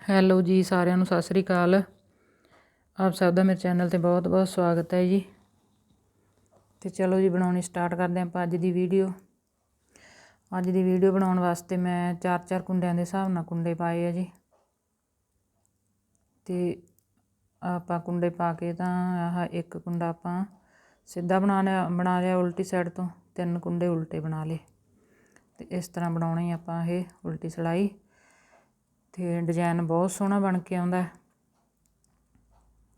Hello ਜੀ, ਸਾਰਿਆਂ ਨੂੰ ਸਤਿ ਸ੍ਰੀ ਅਕਾਲ। ਆਪ ਸਭ ਦਾ ਮੇਰੇ ਚੈਨਲ ਤੇ ਬਹੁਤ ਬਹੁਤ ਸਵਾਗਤ ਹੈ ਜੀ। ਤੇ ਚਲੋ ਜੀ, ਬਣਾਉਣੀ ਸਟਾਰਟ ਕਰਦੇ ਹਾਂ ਆਪਾਂ ਅੱਜ ਦੀ ਵੀਡੀਓ। ਅੱਜ ਦੀ ਵੀਡੀਓ ਬਣਾਉਣ ਵਾਸਤੇ ਮੈਂ ਚਾਰ ਚਾਰ ਕੁੰਡਿਆਂ ਦੇ ਹਿਸਾਬ ਨਾਲ ਕੁੰਡੇ ਪਾਏ ਆ ਜੀ। ਤੇ ਆਪਾਂ ਕੁੰਡੇ ਪਾ ਕੇ ਤਾਂ ਆਹ ਇੱਕ ਕੁੰਡਾ ਆਪਾਂ ਸਿੱਧਾ ਬਣਾ ਲਿਆ ਬਣਾ ਲਿਆ ਉਲਟੀ ਸਾਈਡ ਤੋਂ, ਤਿੰਨ ਕੁੰਡੇ ਉਲਟੇ ਬਣਾ ਲਏ। ਤੇ ਇਸ ਤਰ੍ਹਾਂ ਬਣਾਉਣਾ ਆਪਾਂ ਇਹ ਉਲਟੀ ਸਲਾਈ। ਤੇ ਡਿਜ਼ਾਈਨ ਬਹੁਤ ਸੋਹਣਾ ਬਣ ਕੇ ਆਉਂਦਾ ਹੈ।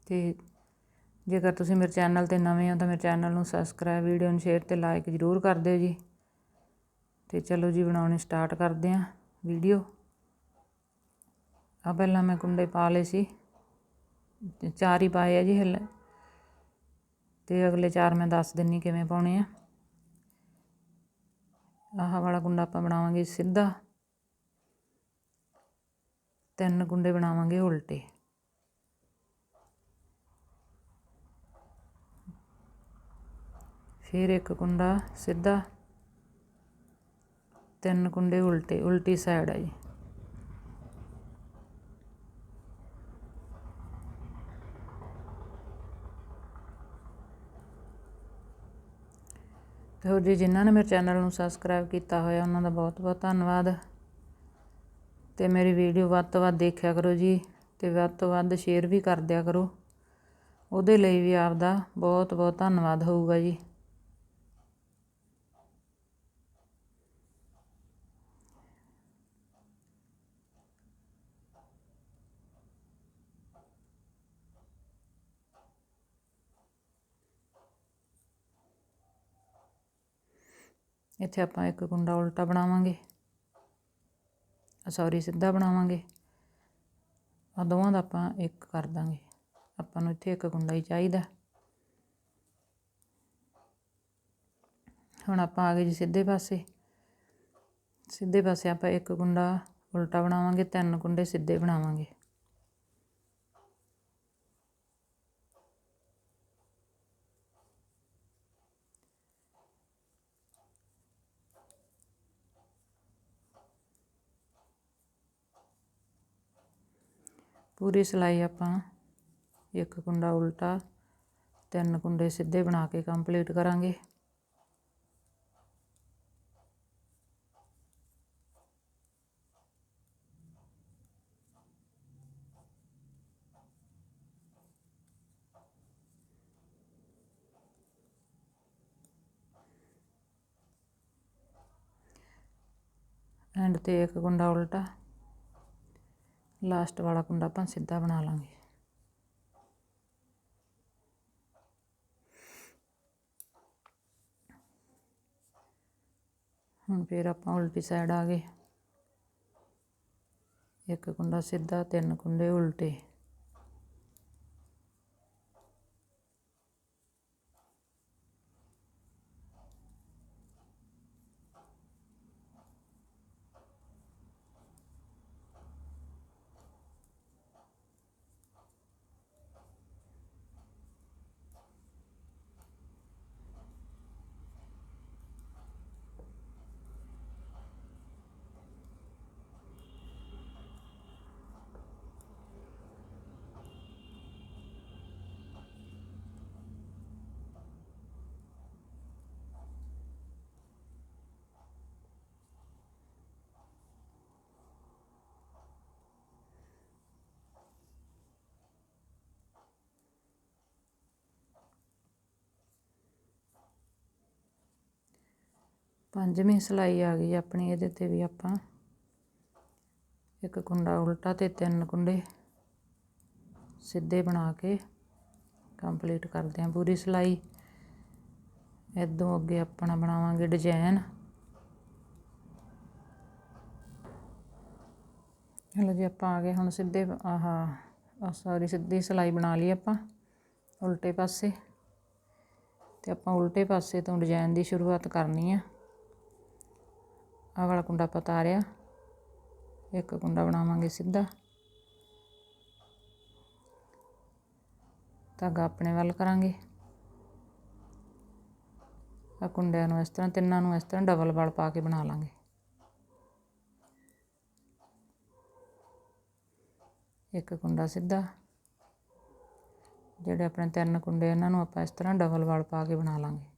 ਤੇ ਜੇਕਰ ਤੁਸੀਂ ਮੇਰੇ ਚੈਨਲ ਤੇ ਨਵੇਂ ਹੋ ਤਾਂ ਮੇਰੇ ਚੈਨਲ ਨੂੰ ਸਬਸਕ੍ਰਾਈਬ ਵੀਡੀਓ ਨੂੰ ਸ਼ੇਅਰ ਤੇ ਲਾਈਕ ਜ਼ਰੂਰ ਕਰ ਦਿਓ ਜੀ। ਤੇ ਚਲੋ ਜੀ, ਬਣਾਉਣੀ ਸਟਾਰਟ ਕਰਦੇ ਹਾਂ ਵੀਡੀਓ ਆ ਪਹਿਲਾਂ ਮੈਂ ਕੁੰਡੇ ਪਾ ਲਏ ਸੀ। ਚਾਰ ਹੀ ਪਾਏ ਆ ਜੀ ਹਲੇ। ਤੇ ਅਗਲੇ ਚਾਰ ਮੈਂ ਦੱਸ ਦਿੰਨੀ ਕਿਵੇਂ ਪਾਉਣੇ ਆ। ਆਹ ਵਾਲਾ ਗੁੰਡਾ ਆਪਾਂ ਬਣਾਵਾਂਗੇ ਸਿੱਧਾ। ਤਿੰਨ ਕੁੰਡੇ ਬਣਾਵਾਂਗੇ ਉਲਟੇ। ਫਿਰ ਇੱਕ ਕੁੰਡਾ ਸਿੱਧਾ। ਤਿੰਨ ਕੁੰਡੇ ਉਲਟੇ, ਉਲਟੀ ਸਾਈਡ ਆ ਜੀ। ਤੇ ਹੋਰ ਜੀ, ਜਿਨ੍ਹਾਂ ਨੇ ਮੇਰੇ ਚੈਨਲ ਨੂੰ ਸਬਸਕ੍ਰਾਈਬ ਕੀਤਾ ਹੋਇਆ, ਉਹਨਾਂ ਦਾ ਬਹੁਤ ਬਹੁਤ ਧੰਨਵਾਦ। ਤੇ ਮੇਰੀ ਵੀਡੀਓ ਵੱਧ ਤੋਂ ਵੱਧ ਦੇਖਿਆ ਕਰੋ ਜੀ, ਤੇ ਵੱਧ ਤੋਂ ਵੱਧ ਸ਼ੇਅਰ ਵੀ ਕਰ ਦਿਆ ਕਰੋ। ਉਹਦੇ ਲਈ ਵੀ ਆਪਦਾ ਬਹੁਤ ਬਹੁਤ ਧੰਨਵਾਦ ਹੋਊਗਾ ਜੀ। ਇੱਥੇ ਆਪਾਂ ਇੱਕ ਕੁੰਡਾ ਉਲਟਾ ਬਣਾਵਾਂਗੇ। ਸੌਰੀ ਸਿੱਧਾ ਬਣਾਵਾਂਗੇ। ਆ ਦੋਵਾਂ ਦਾ ਆਪਾਂ ਇੱਕ ਕਰ ਦਾਂਗੇ। ਆਪਾਂ ਨੂੰ ਇੱਥੇ ਇੱਕ ਕੁੰਡਾ ਹੀ ਚਾਹੀਦਾ। ਹੁਣ ਆਪਾਂ ਆ ਗਏ ਜੀ ਸਿੱਧੇ ਪਾਸੇ। ਸਿੱਧੇ ਪਾਸੇ ਆਪਾਂ ਇੱਕ ਕੁੰਡਾ ਉਲਟਾ ਬਣਾਵਾਂਗੇ, ਤਿੰਨ ਕੁੰਡੇ ਸਿੱਧੇ ਬਣਾਵਾਂਗੇ। ਪੂਰੀ ਸਿਲਾਈ ਆਪਾਂ ਇੱਕ ਕੁੰਡਾ ਉਲਟਾ ਤਿੰਨ ਕੁੰਡੇ ਸਿੱਧੇ ਬਣਾ ਕੇ ਕੰਪਲੀਟ ਕਰਾਂਗੇ ਐਂਡ ਤੇ ਇੱਕ ਕੁੰਡਾ ਉਲਟਾ ਲਾਸਟ ਵਾਲਾ ਕੁੰਡਾ ਆਪਾਂ ਸਿੱਧਾ ਬਣਾ ਲਾਂਗੇ। ਹੁਣ ਫਿਰ ਆਪਾਂ ਉਲਟੀ ਸਾਈਡ ਆ ਗਏ। ਇੱਕ ਕੁੰਡਾ ਸਿੱਧਾ, ਤਿੰਨ ਕੁੰਡੇ ਉਲਟੇ। ਪੰਜਵੀਂ ਸਿਲਾਈ ਆ ਗਈ ਆਪਣੀ ਇਹਦੇ ਤੇ ਵੀ ਆਪਾਂ। ਇੱਕ ਕੁੰਡਾ ਉਲਟਾ ਤੇ ਤਿੰਨ ਕੁੰਡੇ ਸਿੱਧੇ ਬਣਾ ਕੇ ਕੰਪਲੀਟ ਕਰਦੇ ਹਾਂ ਪੂਰੀ ਸਿਲਾਈ। ਇਦੋਂ ਅੱਗੇ ਆਪਣਾ ਬਣਾਵਾਂਗੇ ਡਿਜ਼ਾਈਨ ਚਲੋ ਜੀ, ਆਪਾਂ ਆ ਗਏ ਹੁਣ ਸਿੱਧੇ, ਆਹ ਸੌਰੀ ਸਿੱਧੀ ਸਿਲਾਈ ਬਣਾ ਲਈ ਆਪਾਂ ਉਲਟੇ ਪਾਸੇ। ਤੇ ਆਪਾਂ ਉਲਟੇ ਪਾਸੇ ਤੋਂ ਡਿਜ਼ਾਈਨ ਦੀ ਸ਼ੁਰੂਆਤ ਕਰਨੀ ਆ। ਆਹ ਵਾਲਾ ਕੁੰਡਾ ਆਪਾਂ ਤਾਰਿਆ। ਇੱਕ ਕੁੰਡਾ ਬਣਾਵਾਂਗੇ ਸਿੱਧਾ। ਧਾਗਾ ਆਪਣੇ ਵੱਲ ਕਰਾਂਗੇ। ਆ ਕੁੰਡਿਆਂ ਨੂੰ ਇਸ ਤਰ੍ਹਾਂ, ਤਿੰਨਾਂ ਨੂੰ ਇਸ ਤਰ੍ਹਾਂ ਡਬਲ ਵਲ ਪਾ ਕੇ ਬਣਾ ਲਾਂਗੇ। ਇੱਕ ਕੁੰਡਾ ਸਿੱਧਾ। ਜਿਹੜੇ ਆਪਣੇ ਤਿੰਨ ਕੁੰਡੇ ਇਹਨਾਂ ਨੂੰ ਆਪਾਂ ਇਸ ਤਰ੍ਹਾਂ ਡਬਲ ਵਲ ਪਾ ਕੇ ਬਣਾ ਲਾਂਗੇ।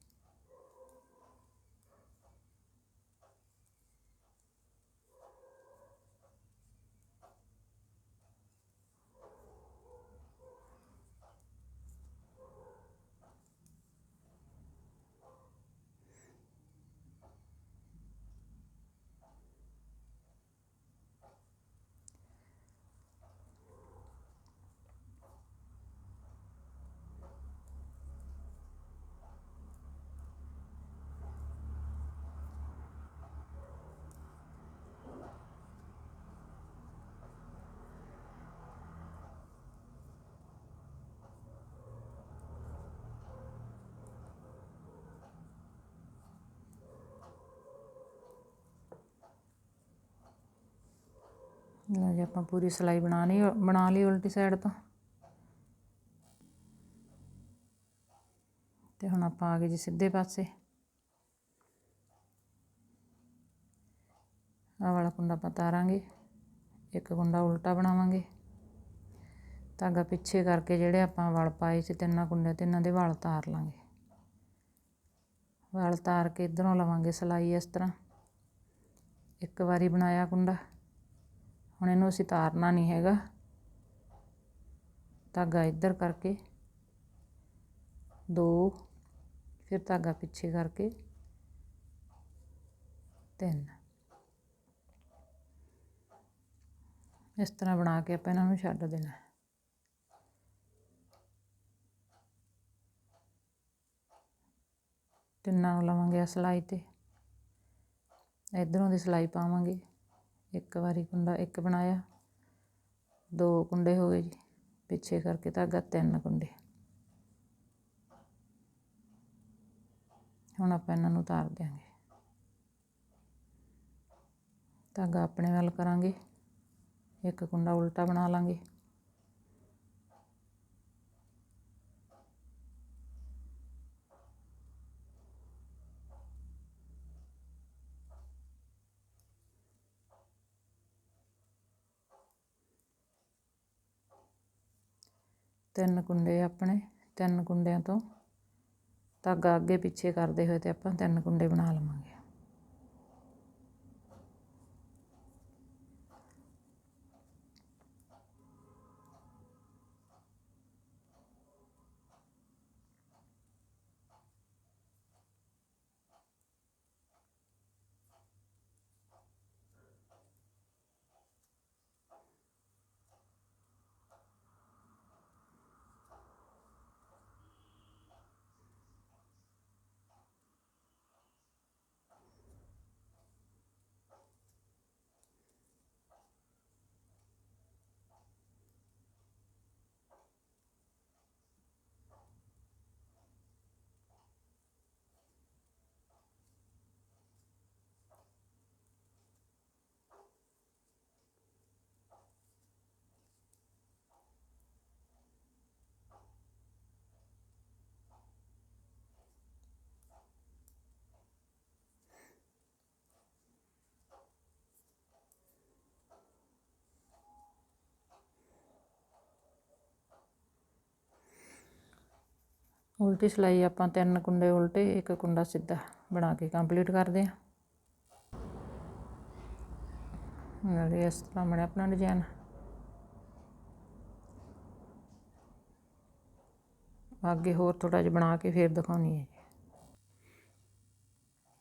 ਲਓ ਜੀ ਆਪਾਂ ਪੂਰੀ ਸਿਲਾਈ ਬਣਾ ਲਈ ਬਣਾ ਲਈ ਉਲਟੀ ਸਾਈਡ ਤੋਂ। ਤੇ ਹੁਣ ਆਪਾਂ ਆ ਗਏ ਜੀ ਸਿੱਧੇ ਪਾਸੇ। ਆਹ ਵਾਲਾ ਕੁੰਡਾ ਆਪਾਂ ਤਾਰਾਂਗੇ, ਇੱਕ ਕੁੰਡਾ ਉਲਟਾ ਬਣਾਵਾਂਗੇ। ਧਾਗਾ ਪਿੱਛੇ ਕਰਕੇ ਜਿਹੜੇ ਆਪਾਂ ਵਲ ਪਾਏ ਸੀ ਤਿੰਨਾਂ ਕੁੰਡੇ ਤੇ ਇਹਨਾਂ ਦੇ ਵਲ ਤਾਰ ਲਾਂਗੇ। ਵਲ ਤਾਰ ਕੇ ਇਧਰੋਂ ਲਵਾਂਗੇ ਸਿਲਾਈ ਇਸ ਤਰ੍ਹਾਂ। ਇੱਕ ਵਾਰੀ ਬਣਾਇਆ ਕੁੰਡਾ। ਹੁਣ ਇਹਨੂੰ ਅਸੀਂ ਤਾਰਨਾ ਨਹੀਂ ਹੈਗਾ। ਧਾਗਾ ਇੱਧਰ ਕਰਕੇ। ਦੋ, ਫਿਰ ਧਾਗਾ ਪਿੱਛੇ ਕਰਕੇ। ਤਿੰਨ। ਇਸ ਤਰ੍ਹਾਂ ਬਣਾ ਕੇ ਆਪਾਂ ਇਹਨਾਂ ਨੂੰ ਛੱਡ ਦੇਣਾ। ਤਿੰਨਾਂ ਨੂੰ ਲਵਾਂਗੇ ਸਿਲਾਈ ਤੇ। ਇਧਰੋਂ ਦੀ ਸਿਲਾਈ ਪਾਵਾਂਗੇ। ਇੱਕ ਵਾਰੀ ਕੁੰਡਾ ਇੱਕ ਬਣਾਇਆ। ਦੋ ਕੁੰਡੇ ਹੋ ਗਏ ਜੀ। ਪਿੱਛੇ ਕਰਕੇ ਧਾਗਾ ਤਿੰਨ ਕੁੰਡੇ। ਹੁਣ ਆਪਾਂ ਇਹਨਾਂ ਨੂੰ ਉਤਾਰ ਦਿਆਂਗੇ। ਧਾਗਾ ਆਪਣੇ ਵੱਲ ਕਰਾਂਗੇ। ਇੱਕ ਕੁੰਡਾ ਉਲਟਾ ਬਣਾ ਲਾਂਗੇ। ਤਿੰਨ ਕੁੰਡੇ ਆਪਣੇ, ਤਿੰਨ ਕੁੰਡਿਆਂ ਤੋਂ ਧਾਗਾ ਅੱਗੇ ਪਿੱਛੇ ਕਰਦੇ ਹੋਏ ਤੇ ਆਪਾਂ ਤਿੰਨ ਕੁੰਡੇ ਬਣਾ ਲਵਾਂਗੇ। ਉਲਟੀ ਸਿਲਾਈ ਆਪਾਂ ਤਿੰਨ ਕੁੰਡੇ ਉਲਟੇ, ਇੱਕ ਕੁੰਡਾ ਸਿੱਧਾ ਬਣਾ ਕੇ ਕੰਪਲੀਟ ਕਰਦੇ ਹਾਂ। ਨਾਲੇ ਇਸ ਤਰ੍ਹਾਂ ਬਣਿਆ ਆਪਣਾ ਡਿਜ਼ਾਈਨ ਅੱਗੇ ਹੋਰ ਥੋੜਾ ਜਿਹਾ ਬਣਾ ਕੇ ਫੇਰ ਦਿਖਾਉਣੀ ਹੈ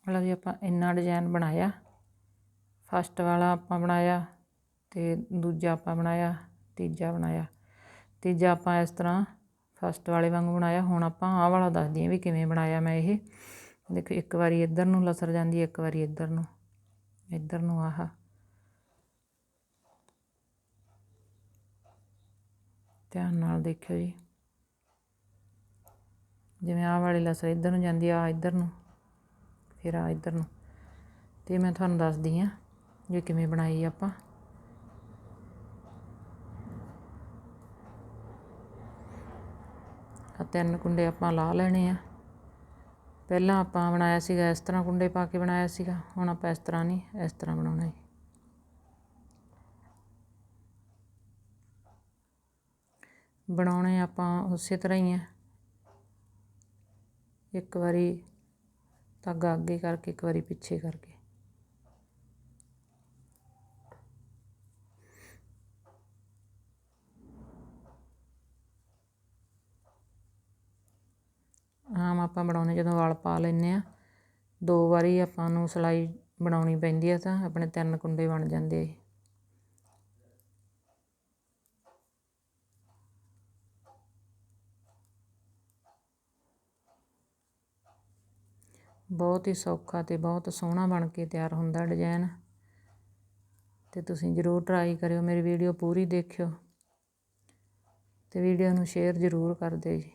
ਲਓ ਜੀ ਆਪਾਂ ਇੰਨਾ ਡਿਜ਼ਾਈਨ ਬਣਾਇਆ। ਫਸਟ ਵਾਲਾ ਆਪਾਂ ਬਣਾਇਆ ਤੇ ਦੂਜਾ ਆਪਾਂ ਬਣਾਇਆ, ਤੀਜਾ ਬਣਾਇਆ। ਤੀਜਾ ਆਪਾਂ ਇਸ ਤਰ੍ਹਾਂ ਫਸਟ ਵਾਲੇ ਵਾਂਗੂ ਬਣਾਇਆ, ਹੁਣ ਆਪਾਂ ਆਹ ਵਾਲਾ ਦੱਸਦੀ ਹਾਂ ਵੀ ਕਿਵੇਂ ਬਣਾਇਆ ਮੈਂ ਇਹ। ਦੇਖੋ, ਇੱਕ ਵਾਰੀ ਇੱਧਰ ਨੂੰ ਲਸਰ ਜਾਂਦੀ, ਇੱਕ ਵਾਰੀ ਇੱਧਰ ਨੂੰ ਇੱਧਰ ਨੂੰ ਆਹ। ਧਿਆਨ ਨਾਲ ਦੇਖਿਓ ਜੀ। ਜਿਵੇਂ ਆਹ ਵਾਲੀ ਲਸਰ ਇੱਧਰ ਨੂੰ ਜਾਂਦੀ ਆ ਇੱਧਰ ਨੂੰ, ਫਿਰ ਆ ਇੱਧਰ ਨੂੰ। ਤੇ ਮੈਂ ਤੁਹਾਨੂੰ ਦੱਸਦੀ ਆ ਜੇ ਕਿਵੇਂ ਬਣਾਈ ਆਪਾਂ। ਆ ਤਿੰਨ ਕੁੰਡੇ ਆਪਾਂ ਲਾ ਲੈਣੇ ਆ। ਪਹਿਲਾਂ ਆਪਾਂ ਬਣਾਇਆ ਸੀਗਾ ਇਸ ਤਰ੍ਹਾਂ ਕੁੰਡੇ ਪਾ ਕੇ ਬਣਾਇਆ ਸੀਗਾ। ਹੁਣ ਆਪਾਂ ਇਸ ਤਰ੍ਹਾਂ ਨਹੀਂ, ਇਸ ਤਰ੍ਹਾਂ ਬਣਾਉਣਾ ਹੈ ਬਣਾਉਣੇ ਆਪਾਂ ਉਸੇ ਤਰ੍ਹਾਂ ਹੀ ਆ। ਇੱਕ ਵਾਰੀ ਧਾਗਾ ਅੱਗੇ ਕਰਕੇ, ਇੱਕ ਵਾਰੀ ਪਿੱਛੇ ਕਰਕੇ। ਆਪਾਂ ਬਣਾਉਨੇ ਜਦੋਂ ਵਲ ਪਾ ਲੈਂਦੇ ਹਾਂ। ਦੋ ਵਾਰੀ ਆਪਾਂ ਨੂੰ ਸਿਲਾਈ ਬਣਾਉਣੀ ਪੈਂਦੀ ਹੈ ਤਾਂ ਆਪਣੇ ਤਿੰਨ ਕੁੰਡੇ ਬਣ ਜਾਂਦੇ ਆ ਬਹੁਤ ਹੀ ਸੌਖਾ ਤੇ ਬਹੁਤ ਸੋਹਣਾ ਬਣ ਕੇ ਤਿਆਰ ਹੁੰਦਾ ਡਿਜ਼ਾਈਨ ਤੇ ਤੁਸੀਂ ਜ਼ਰੂਰ ਟਰਾਈ ਕਰਿਓ, ਮੇਰੀ ਵੀਡੀਓ ਪੂਰੀ ਦੇਖਿਓ। ਤੇ ਵੀਡੀਓ ਨੂੰ ਸ਼ੇਅਰ ਜ਼ਰੂਰ ਕਰ ਦਿਓ ਜੀ।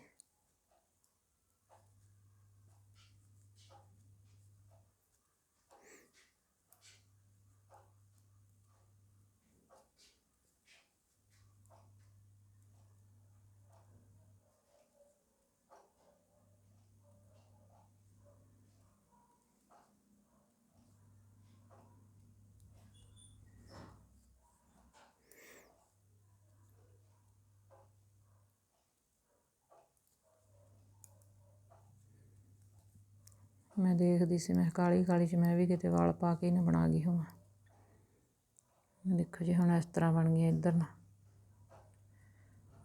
ਮੈਂ ਦੇਖਦੀ ਸੀ, ਮੈਂ ਕਾਲੀ ਕਾਲੀ ਚ ਮੈਂ ਵੀ ਕਿਤੇ ਵਾਲ ਪਾ ਕੇ ਹੀ ਨਾ ਬਣਾ ਗਈ ਹੋਵਾਂ। ਦੇਖੋ ਜੀ ਹੁਣ ਇਸ ਤਰ੍ਹਾਂ ਬਣ ਗਈਆਂ ਇੱਧਰ ਨੂੰ।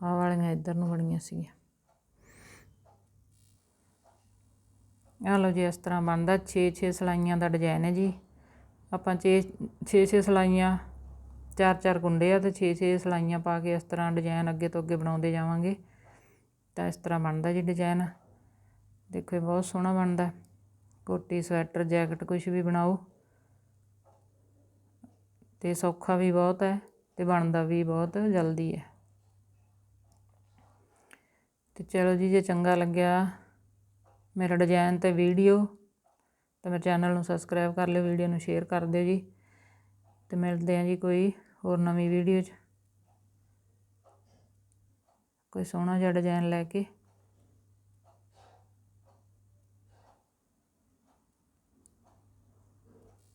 ਆਹ ਵਾਲੀਆਂ ਇੱਧਰ ਨੂੰ ਬਣੀਆਂ ਸੀਗੀਆਂ। ਆਹ ਲਓ ਜੀ ਇਸ ਤਰ੍ਹਾਂ ਬਣਦਾ 6-6 ਸਲਾਈਆਂ ਦਾ ਡਿਜ਼ਾਈਨ ਹੈ ਜੀ। ਆਪਾਂ 6-6 ਸਲਾਈਆਂ, ਚਾਰ ਚਾਰ ਕੁੰਡੇ ਆ ਤੇ 6-6 ਸਲਾਈਆਂ ਪਾ ਕੇ ਇਸ ਤਰ੍ਹਾਂ ਡਿਜ਼ਾਈਨ ਅੱਗੇ ਤੋਂ ਅੱਗੇ ਬਣਾਉਂਦੇ ਜਾਵਾਂਗੇ। ਤਾਂ ਇਸ ਤਰ੍ਹਾਂ ਬਣਦਾ ਜੀ ਡਿਜ਼ਾਈਨ। ਦੇਖੋ ਇਹ ਬਹੁਤ ਸੋਹਣਾ ਬਣਦਾ। ਕੋਟੀ ਸਵੈਟਰ, ਜੈਕਟ ਕੁਝ ਵੀ ਬਣਾਓ। ਤੇ ਸੌਖਾ ਵੀ ਬਹੁਤ ਹੈ ਤੇ ਬਣਦਾ ਵੀ ਬਹੁਤ, ਜਲਦੀ ਹੈ। ਤੇ ਚਲੋ ਜੀ, ਜੇ ਚੰਗਾ ਲੱਗਿਆ ਮੇਰਾ ਡਿਜ਼ਾਈਨ ਤੇ ਵੀਡੀਓ, ਤਾਂ ਮੇਰੇ ਚੈਨਲ ਨੂੰ ਸਬਸਕ੍ਰਾਈਬ ਕਰ ਲਿਓ, ਵੀਡੀਓ ਨੂੰ ਸ਼ੇਅਰ ਕਰ ਦਿਓ ਜੀ। ਤੇ ਮਿਲਦੇ ਆਂ ਜੀ ਕੋਈ ਹੋਰ ਨਵੀਂ ਵੀਡੀਓ 'ਚ। ਕੋਈ ਸੋਹਣਾ ਜਿਹਾ ਡਿਜ਼ਾਈਨ ਲੈ ਕੇ।